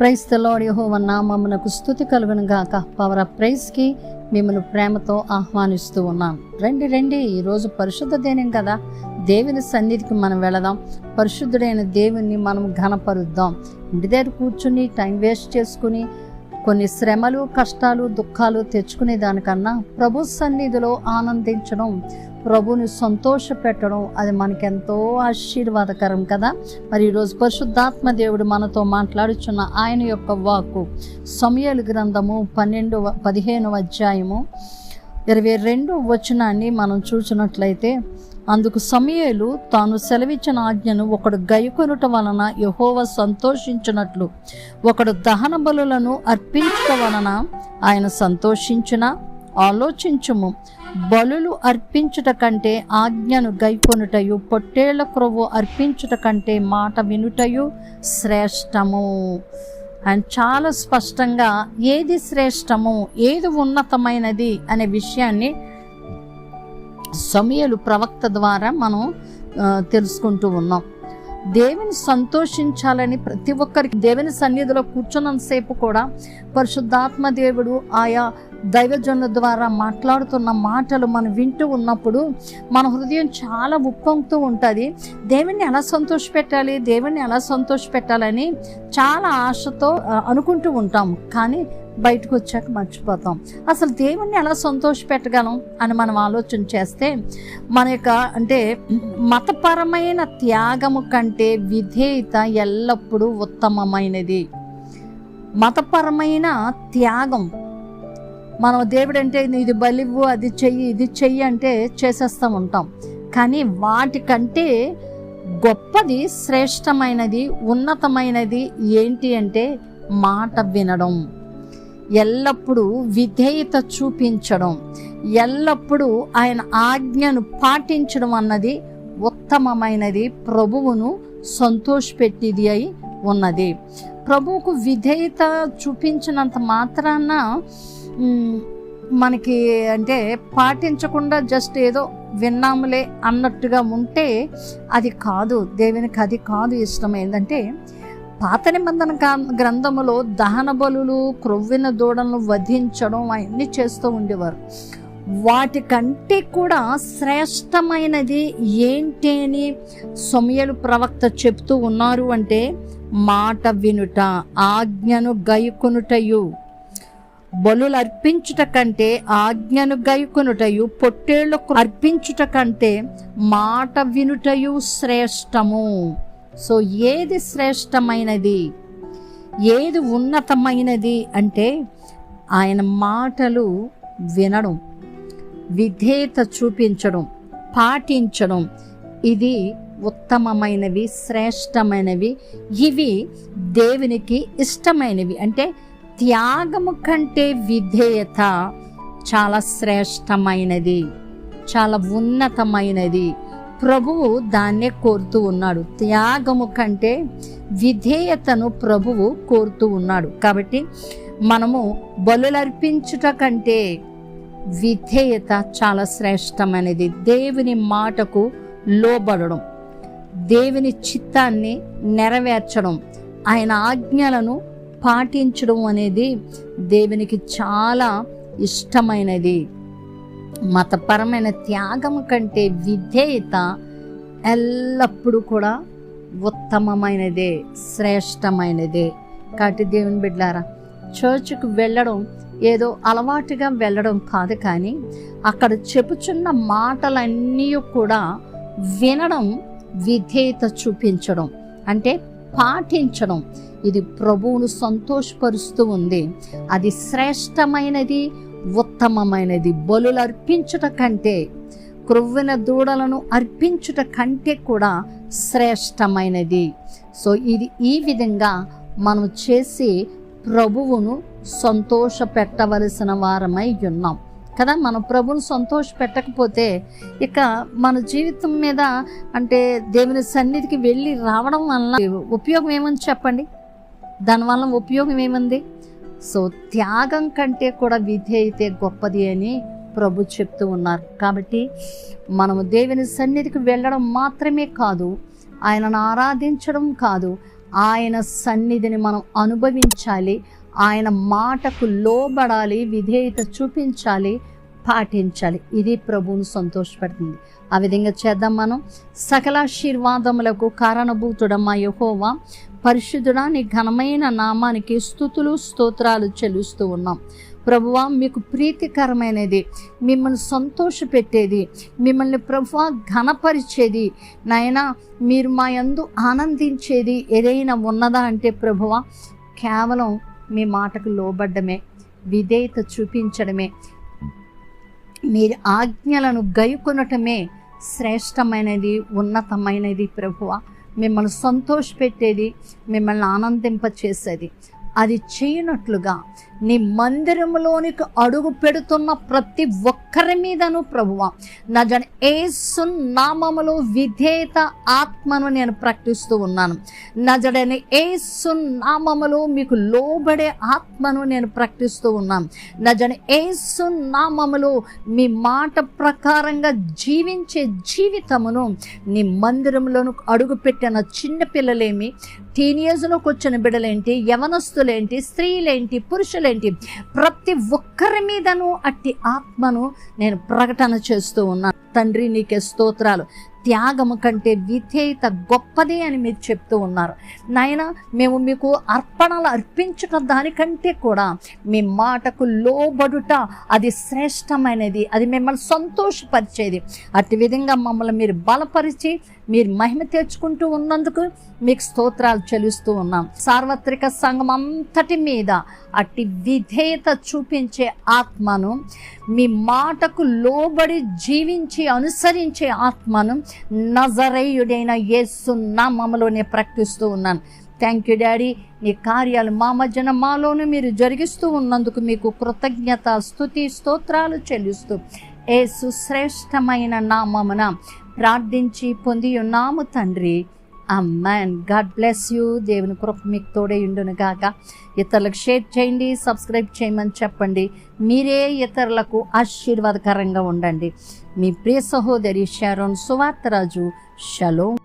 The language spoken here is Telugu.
ప్రైస్ తెల్లోడి యెహోవా నామమునకు స్థుతి కలుగును గాక. పవర్ ఆఫ్ ప్రైజ్కి మిమ్మల్ని ప్రేమతో ఆహ్వానిస్తూ ఉన్నాం. రండి రండి. ఈరోజు పరిశుద్ధ దేనం కదా. దేవుని సన్నిధికి మనం వెళదాం. పరిశుద్ధుడైన దేవుణ్ణి మనం ఘనపరుద్దాం. ఇంటి దగ్గర కూర్చుని టైం వేస్ట్ చేసుకుని కొన్ని శ్రమలు కష్టాలు దుఃఖాలు తెచ్చుకునే దానికన్నా ప్రభు సన్నిధిలో ఆనందించడం ప్రభుని సంతోష పెట్టడం అది మనకెంతో ఆశీర్వాదకరం కదా. మరి ఈరోజు పరిశుద్ధాత్మ దేవుడు మనతో మాట్లాడుచున్న ఆయన యొక్క వాక్కు సమయలు గ్రంథము పన్నెండు పదిహేను అధ్యాయము ఇరవై రెండు వచనాన్ని మనం చూసినట్లయితే అందుకు సమయలు తాను సెలవిచ్చిన ఆజ్ఞను ఒకడు గైకొనుట వలన యహోవ సంతోషించినట్లు ఒకడు దహన బలులను అర్పించుట వలన ఆయన సంతోషించిన? ఆలోచించుము. బలులు అర్పించుట కంటే ఆజ్ఞను గైకొనుటయు పొట్టేళ్ళ క్రొవ్వు అర్పించుట కంటే మాట వినుటయు శ్రేష్టము. అండ్ చాలా స్పష్టంగా ఏది శ్రేష్టము ఏది ఉన్నతమైనది అనే విషయాన్ని సమయలు ప్రవక్త ద్వారా మనం తెలుసుకుంటూ ఉన్నాం. దేవుని సంతోషించాలని ప్రతి ఒక్కరికి దేవుని సన్నిధిలో కూర్చున్నంతసేపు కూడా పరిశుద్ధాత్మ దేవుడు ఆయా దైవజనుల ద్వారా మాట్లాడుతున్న మాటలు మనం వింటూ ఉన్నప్పుడు మన హృదయం చాలా ఉప్పొంగుతూ ఉంటుంది. దేవుణ్ణి ఎలా సంతోషపెట్టాలి దేవుణ్ణి ఎలా సంతోషపెట్టాలని చాలా ఆశతో అనుకుంటూ ఉంటాం. కానీ బయటకు వచ్చాక మర్చిపోతాం. అసలు దేవుణ్ణి ఎలా సంతోష పెట్టగలం అని మనం ఆలోచన చేస్తే మన యొక్క అంటే మతపరమైన త్యాగము కంటే విధేయత ఎల్లప్పుడూ ఉత్తమమైనది. మతపరమైన త్యాగం మనం దేవుడంటే ఇది బలివ్వు అది చెయ్యి ఇది చెయ్యి అంటే చేసేస్తూ ఉంటాం. కానీ వాటికంటే గొప్పది శ్రేష్టమైనది ఉన్నతమైనది ఏంటి అంటే మాట వినడం. ఎల్లప్పుడూ విధేయత చూపించడం. ఎల్లప్పుడూ ఆయన ఆజ్ఞను పాటించడం అన్నది ఉత్తమమైనది ప్రభువును సంతోషపెట్టిది అయి ఉన్నది. ప్రభువుకు విధేయత చూపించినంత మాత్రాన మనకి అంటే పాటించకుండా జస్ట్ ఏదో విన్నాములే అన్నట్టుగా ఉంటే అది కాదు దేవునికి అది కాదు ఇష్టం. ఏంటంటే పాత నిబంధన గ్రంథములో దహన బలులు క్రొవ్విన దూడలను వధించడం అవన్నీ చేస్తూ ఉండేవారు. వాటికంటే కూడా శ్రేష్టమైనది ఏంటి అని సమయలు ప్రవక్త చెప్తూ ఉన్నారు అంటే మాట వినుట ఆజ్ఞను గైకొనుటయు. బలులు అర్పించుట కంటే ఆజ్ఞను గైకొనుటయు పొట్టేళ్ళకు అర్పించుట కంటే మాట వినుటయు శ్రేష్టము. సో ఏది శ్రేష్టమైనది? ఏది ఉన్నతమైనది అంటే ఆయన మాటలు వినడం విధేయత చూపించడం పాటించడం. ఇది ఉత్తమమైనవి శ్రేష్టమైనవి. ఇవి దేవునికి ఇష్టమైనవి. అంటే త్యాగము కంటే విధేయత చాలా శ్రేష్టమైనది చాలా ఉన్నతమైనది. ప్రభువు దాన్నే కోరుతూ ఉన్నాడు. త్యాగము కంటే విధేయతను ప్రభువు కోరుతూ ఉన్నాడు. కాబట్టి మనము బలులర్పించుట కంటే విధేయత చాలా శ్రేష్టమైనది. దేవుని మాటకు లోబడడం దేవుని చిత్తాన్ని నెరవేర్చడం ఆయన ఆజ్ఞలను పాటించడం అనేది దేవునికి చాలా ఇష్టమైనది. మతపరమైన త్యాగం కంటే విధేయత ఎల్లప్పుడూ కూడా ఉత్తమమైనదే శ్రేష్టమైనదే. కాబట్టి దేవుని బిడ్డారా చర్చ్కి వెళ్ళడం ఏదో అలవాటుగా వెళ్ళడం కాదు కానీ అక్కడ చెప్పుచున్న మాటలన్నీ కూడా వినడం విధేయత చూపించడం అంటే పాటించడం ఇది ప్రభువును సంతోషపరుస్తూ ఉంది. అది శ్రేష్టమైనది ఉత్తమమైనది. బలులు అర్పించుట కంటే క్రొవ్విన దూడలను అర్పించుట కంటే కూడా శ్రేష్టమైనది. సో ఇది ఈ విధంగా మనం చేసి ప్రభువును సంతోష పెట్టవలసిన వారమై ఉన్నాం. కదా మన ప్రభువును సంతోష పెట్టకపోతే ఇక మన జీవితం మీద అంటే దేవుని సన్నిధికి వెళ్ళి రావడం వల్ల ఉపయోగం ఏమని చెప్పండి? దానివల్ల ఉపయోగం ఏముంది? సో త్యాగం కంటే కూడా విధేయతే గొప్పది అని ప్రభు చెప్తూ ఉన్నారు. కాబట్టి మనము దేవుని సన్నిధికి వెళ్ళడం మాత్రమే కాదు ఆయనను ఆరాధించడం కాదు ఆయన సన్నిధిని మనం అనుభవించాలి ఆయన మాటకు లోబడాలి విధేయత చూపించాలి పాటించాలి. ఇది ప్రభువును సంతోషపెడుతుంది. ఆ విధంగా చేద్దాం మనం. సకలాశీర్వాదములకు కారణభూతుడమ్మా యహోవా పరిశుద్ధుడా నీ ఘనమైన నామానికి స్థుతులు స్తోత్రాలు చెల్లిస్తూ ఉన్నాం. ప్రభువా మీకు ప్రీతికరమైనది మిమ్మల్ని సంతోషపెట్టేది మిమ్మల్ని ప్రభువా ఘనపరిచేది. నాయనా మీరు మా యందు ఆనందించేది ఏదైనా ఉన్నదా అంటే ప్రభువా కేవలం మీ మాటకు లోబడ్డమే విధేయత చూపించడమే మీరు ఆజ్ఞలను గైకొనటమే శ్రేష్టమైనది ఉన్నతమైనది ప్రభువ. మిమ్మల్ని సంతోషపెట్టేది మిమ్మల్ని ఆనందింపచేసేది. అది చేయనట్లుగా నీ మందిరంలోనికి అడుగు పెడుతున్న ప్రతి ఒక్కరి మీదను ప్రభువ. నా జన ఏసు నామములో విధేయత ఆత్మను నేను ప్రకటిస్తూ ఉన్నాను. నా జడని ఏసు నామములో మీకు లోబడే ఆత్మను నేను ప్రకటిస్తూ ఉన్నాను. నా జన ఏసు నామములో మీ మాట ప్రకారంగా జీవించే జీవితమును నీ మందిరంలోను అడుగు పెట్టిన చిన్న పిల్లలేమి టీనేజ్లోకి వచ్చిన బిడ్డలేంటి యవనస్తులేంటి స్త్రీలేంటి ఏంటి? ప్రతి ఒక్కరి మీదను అట్టి ఆత్మను నేను ప్రకటన చేస్తూ ఉన్నాను. తండ్రి నీకే స్తోత్రాలు. త్యాగము కంటే విధేయత గొప్పది అని మీరు చెప్తూ ఉన్నారు. నాయన మేము మీకు అర్పణలు అర్పించట దానికంటే కూడా మీ మాటకు లోబడుట అది శ్రేష్టమైనది. అది మిమ్మల్ని సంతోషపరిచేది. అట్టి విధంగా మమ్మల్ని మీరు బలపరిచి మీరు మహిమ తెచ్చుకుంటూ ఉన్నందుకు మీకు స్తోత్రాలు చెల్లిస్తూ ఉన్నాం. సార్వత్రిక సంఘం అంతటి మీద అట్టి విధేయత చూపించే ఆత్మను మీ మాటకు లోబడి జీవించి అనుసరించే ఆత్మను నజరేయుడైన యేసు నామములోనే ప్రకటిస్తూ ఉన్నాను. థ్యాంక్ యూ డాడీ నీ కార్యాలు మా మధ్యన మాలోను మీరు జరిగిస్తూ ఉన్నందుకు మీకు కృతజ్ఞత స్థుతి స్తోత్రాలు చెల్లిస్తూ ఏసు శ్రేష్టమైన నామమున ప్రార్థించి పొంది ఉన్నాము తండ్రి. అమ్మాన్ గాడ్ బ్లెస్ యూ దేవుని కృప మీకు తోడే ఉండును గాక. ఇతరులకు షేర్ చేయండి సబ్స్క్రైబ్ చేయమని చెప్పండి. మీరే ఇతరులకు ఆశీర్వాదకరంగా ఉండండి. మీ ప్రియ సహోదరి షారోన్ సువార్తరాజు షలో.